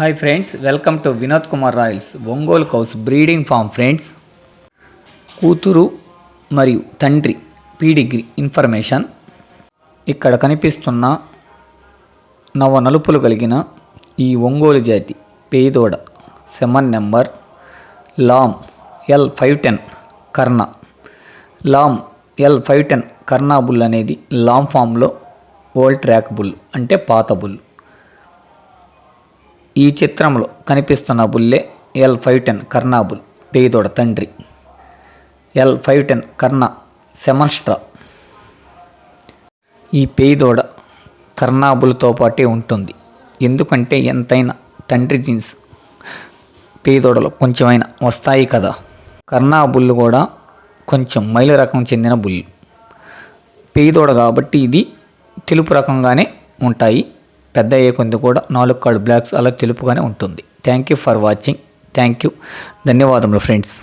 Hi friends welcome to Vinod Kumar royals Ongole cows breeding farm friends కూతురు మరియు తండ్రి పీడిగ్రీ information ఇక్కడ కనిపిస్తున్న నవ నలుపులు కలిగిన ఈ ఒంగోలు జాతి పేదోడ semen number Lam L five ten Karna Lam L five ten Karna bull అనేది లామ్ ఫామ్లో ఓల్డ్ ట్రాక్ బుల్ అంటే పాత బుల్ ఈ చిత్రంలో కనిపిస్తున్న బుల్లే ఎల్ ఫైవ్ టెన్ కర్ణాబుల్ పేదోడ తండ్రి. ఎల్ ఫైవ్ టెన్ కర్ణ సెమన్స్ట్రా ఈ పేదోడ కర్ణాబుల్తో పాటే ఉంటుంది. ఎందుకంటే ఎంతైనా తండ్రి జీన్స్ పేదోడలో కొంచెమైనా వస్తాయి కదా. కర్ణాబుల్లు కూడా కొంచెం మైలు రకం చెందిన బుల్లు పేదోడ కాబట్టి ఇది తెలుపు రకంగానే ఉంటాయి. పెద్ద అయ్యే కొంది కూడా నాలుగు కార్డు బ్లాక్స్ అలా తెలుపుగానే ఉంటుంది. Thank you for watching thank you ధన్యవాదములు ఫ్రెండ్స్